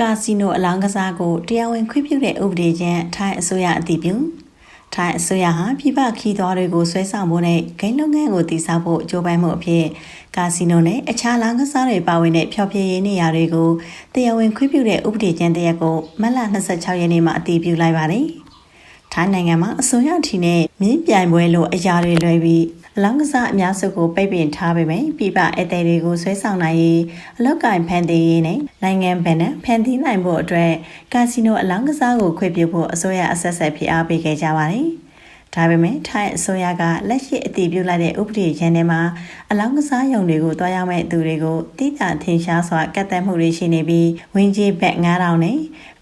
ကာစီနိုအလောင်းကစားကိုတရားဝင်ခွင့်ပြုတဲ့ဥပဒေချင်းထိုင်းအစိုးရအတည်ပြုထိုင်းအစိုးရဟာပြည်ပခီးသွားတွေကိုဆွဲဆောင်ဖို့နဲ့ဂိမ်းလုပ်ငန်းကိုတည်ဆောက်ဖို့ကြိုးပမ်းမှုအဖြစ်ကာစီနိုနဲ့အခြားလောင်းကစားတွေပါဝင်တဲ့ဖျော်ဖြေရေးနေရာတွေကိုတရားဝင်ခွင့်ပြုတဲ့ဥပဒေချင်းတရက်ကိုမတ်လ26ရက်နေ့မှာအတည်ပြုလိုက်ပါတယ်။ထိုင်းနိုင်ငံမှာအစိုးရထီနဲ့မြင်းပြိုင်ပွဲလိုအရာတွေလွှဲပြီး အလောင်းကစားအများစုကိုပိတ်ပင်ထားပေမဲ့ပြည်ပအသည်တွေကိုဆွဲဆောင်နိုင်ရေးအလောက်ကင်ဖန်တီးရေးနဲ့နိုင်ငံဗန်နဲ့ဖန်တီးနိုင်ဖို့အတွက်ကာစီနိုအလောင်းကစားကိုခွင့်ပြုဖို့အစိုးရအဆက်ဆက်ဖိအားပေးခဲ့ကြပါတယ်။ဒါပေမဲ့ထိုင်းအစိုးရကလက်ရှိအတည်ပြုလိုက်တဲ့ဥပဒေချမ်းထဲမှာအလောင်းကစားရုံတွေကိုတွားရောက်မဲ့သူတွေကိုတိကျထင်ရှားစွာကတ်သက်မှုတွေရှိနေပြီးဝင်ကြီးဘက်9000နဲ့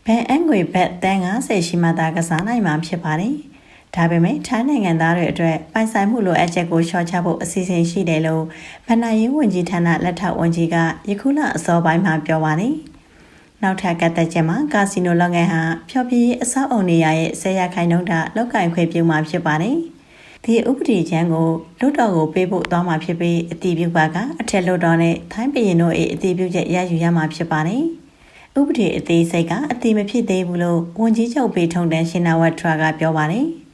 ဘန်အန်ငွေဘက်တန်း90ရှိမှသာကစားနိုင်မှာဖြစ်ပါတယ်။ ဒါပေမဲ့ထိုင်းနိုင်ငံသားတွေအတွက်ပိုင်ဆိုင်မှုလိုအပ်ချက်ကိုလျှော့ချဖို့အစီအစဉ်ရှိတယ်လို့ဗဏ္ဍာရေးဝန်ကြီးဌာနလက်ထောက်ဝန်ကြီးကယခုလအစောပိုင်းမှာပြောပါတယ်။နောက်ထပ်ကတ်သက်ချက်မှာကာစီနိုလုပ်ငန်းဟာဖျော်ဖြေရေးအဆောက်အုံနေရာရဲ့ဆယ်ရခိုင်နှုန်းတာလောက်ကင်ခွင့်ပြုမှာဖြစ်ပါတယ်။ဒီဥပဒေချမ်းကိုလွတ်တော်ကိုပေးဖို့သွားမှာဖြစ်ပြီးအတီးပြုပါကအထက်လွတ်တော်နဲ့ထိုင်းပြည်တို့၏အတီးပြုချက်ရယူရမှာဖြစ်ပါတယ်။ဥပဒေအသေးစိတ်ကအတိမဖြစ်သေးဘူးလို့ဝန်ကြီးချုပ်ပေထုံတန်းရှင်နာဝတ်ထရာကပြောပါတယ်။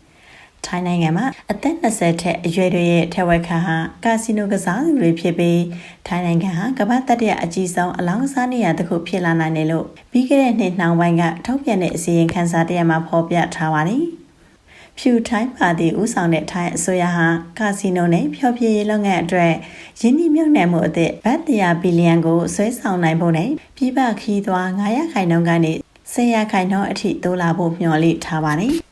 ထိုင်းနိုင်ငံမှာအသက်20ထက်အရွယ်တွေရဲ့ထက်ဝက်ခါဟာကာစီနိုကစားသူတွေဖြစ်ပြီးထိုင်းနိုင်ငံဟာကမ္ဘာတတိယအကြီးဆုံးအလောင်းကစားနေရာတစ်ခုဖြစ်လာနိုင်တယ်လို့ပြီးခဲ့တဲ့နှစ်နှောင်းပိုင်းကထုတ်ပြန်တဲ့အစည်းအဝေးခန်းစာတရမှာဖော်ပြထားပါတယ်။ဖြူထိုင်းပါတီဦးဆောင်တဲ့ထိုင်းအစိုးရဟာကာစီနိုနဲ့ဖျော်ဖြေရေးလုပ်ငန်းအတွက်ယင်းနှိမ့်မြုပ်နှံမှုအသစ်ဘတ်100ဘီလီယံကိုဆွဲဆောင်နိုင်ဖို့နဲ့ပြည်ပခီးသွား900ခိုင်နှုန်းကနေ1000ခိုင်နှုန်းအထိတိုးလာဖို့မျှော်လင့်ထားပါတယ်။